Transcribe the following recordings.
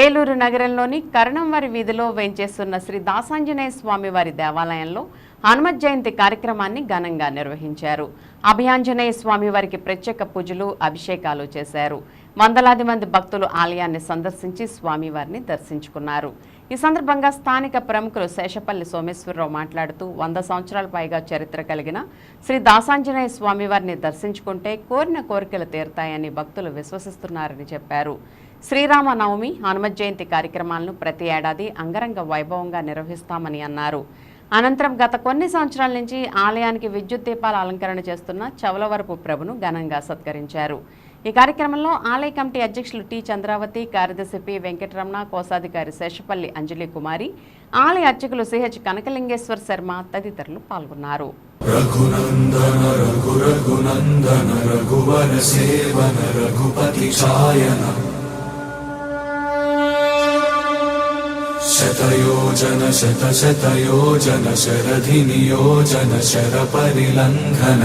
ఏలూరు నగరంలోని కరణంవారి వీధిలో వేంచేస్తున్న శ్రీ దాసాంజనేయ స్వామివారి దేవాలయంలో హనుమత్ జయంతి కార్యక్రమాన్ని ఘనంగా నిర్వహించారు. అభయాంజనేయ స్వామి వారికి ప్రత్యేక పూజలు అభిషేకాలు చేశారు. వందలాది మంది భక్తులు ఆలయాన్ని సందర్శించి స్వామివారిని దర్శించుకున్నారు. ఈ సందర్భంగా స్థానిక ప్రముఖులు శేషపల్లి సోమేశ్వరరావు మాట్లాడుతూ వంద సంవత్సరాల పైగా చరిత్ర కలిగిన శ్రీ దాసాంజనేయ స్వామివారిని దర్శించుకుంటే కోరిన కోరికలు తీరుతాయని భక్తులు విశ్వసిస్తున్నారని చెప్పారు. శ్రీరామ నవమి జయంతి కార్యక్రమాలను ప్రతి ఏడాది అంగరంగ వైభవంగా నిర్వహిస్తామని అన్నారు. అనంతరం గత కొన్ని సంవత్సరాల నుంచి ఆలయానికి విద్యుత్ దీపాల అలంకరణ చేస్తున్న చవలవరపు ప్రభును ఘనంగా సత్కరించారు. ఈ కార్యక్రమంలో ఆలయ కమిటీ అధ్యక్షులు టి చంద్రావతి కార్యదర్శి పి వెంకటరమణ కోశాధికారి శేషపల్లి అంజలి కుమారి ఆలయ అర్చకులు సిహెచ్ కనకలింగేశ్వర శర్మ తదితరులు పాల్గొన్నారు. రఘునందన రఘు రఘునందన రఘువర సేవన రఘుపతి ఛాయన. శతయోజన శత శతయోజన శరధి నియోజన శర పరిలంఘన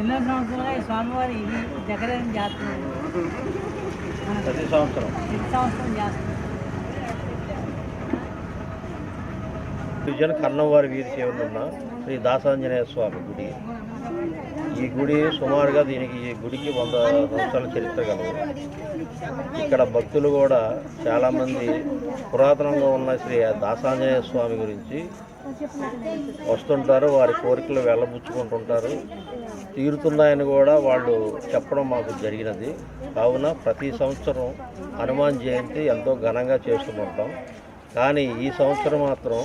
ఎన్నో సంవత్సరాలుగా ఈ స్వామివారి దగ్గర చేస్తున్నారు ప్రతి సంవత్సరం. ప్రతి సంవత్సరం విజయన్ కన్నవారి వీధి చివరన ఉన్న శ్రీ దాసాంజనేయ స్వామి గుడి. ఈ గుడి సుమారుగా దీనికి ఈ గుడికి వంద సంవత్సరాల చరిత్ర కలదు ఇక్కడ భక్తులు కూడా చాలామంది పురాతనంగా ఉన్న శ్రీ దాసాంజనేయ స్వామి గురించి వస్తుంటారు వారి కోరికలు వెళ్ళబుచ్చుకుంటుంటారు. తీరుతున్నాయని కూడా వాళ్ళు చెప్పడం మాకు జరిగినది. కావున ప్రతి సంవత్సరం హనుమాన్ జయంతి ఎంతో ఘనంగా చేస్తుంటాం కానీ ఈ సంవత్సరం మాత్రం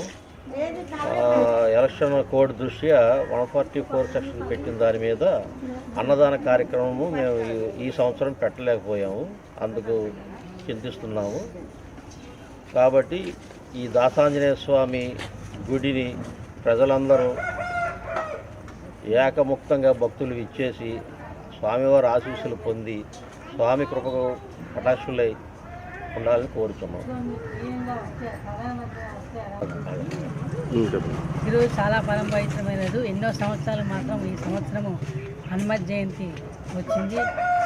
ఎలక్షన్ కోడ్ దృష్ట్యా వన్ ఫార్టీ ఫోర్ సెక్షన్ పెట్టిన దాని మీద అన్నదాన కార్యక్రమము మేము ఈ సంవత్సరం పెట్టలేకపోయాము. అందుకు చింతిస్తున్నాము. కాబట్టి ఈ దాసాంజనేయ స్వామి గుడిని ప్రజలందరూ ఏకముక్తంగా భక్తులు ఇచ్చేసి స్వామివారి ఆశీస్సులు పొంది స్వామి కృపకు కటాక్షులై ఉండాలని కోరుతున్నాం ఈరోజు చాలా పరంపవిత్రమైనది. ఎన్నో సంవత్సరాలు మాత్రం ఈ సంవత్సరము హనుమత్ జయంతి వచ్చింది.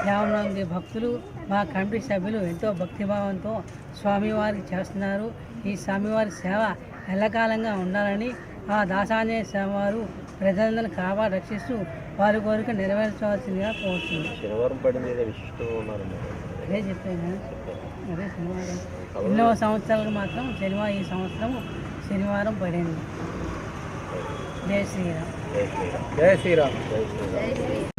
యాభై భక్తులు మా కమిటీ సభ్యులు ఎంతో భక్తిభావంతో స్వామివారికి చేస్తున్నారు. ఈ స్వామివారి సేవ ఎల్లకాలంగా ఉండాలని ఆ దాసాంజనేయ స్వామివారు ప్రజలందరినీ కాపాడి రక్షిస్తూ వారి కోరిక నెరవేర్చవలసిందిగా కోరుతుంది శనివారం పడింది. అదే చెప్పాను. అదే శనివారం. ఎన్నో సంవత్సరాలకు మాత్రం శనివారం ఈ సంవత్సరం శనివారం పడింది. జై శ్రీరామ్. జై శ్రీరామ్. జై శ్రీరామ్. జై శ్రీరామ్.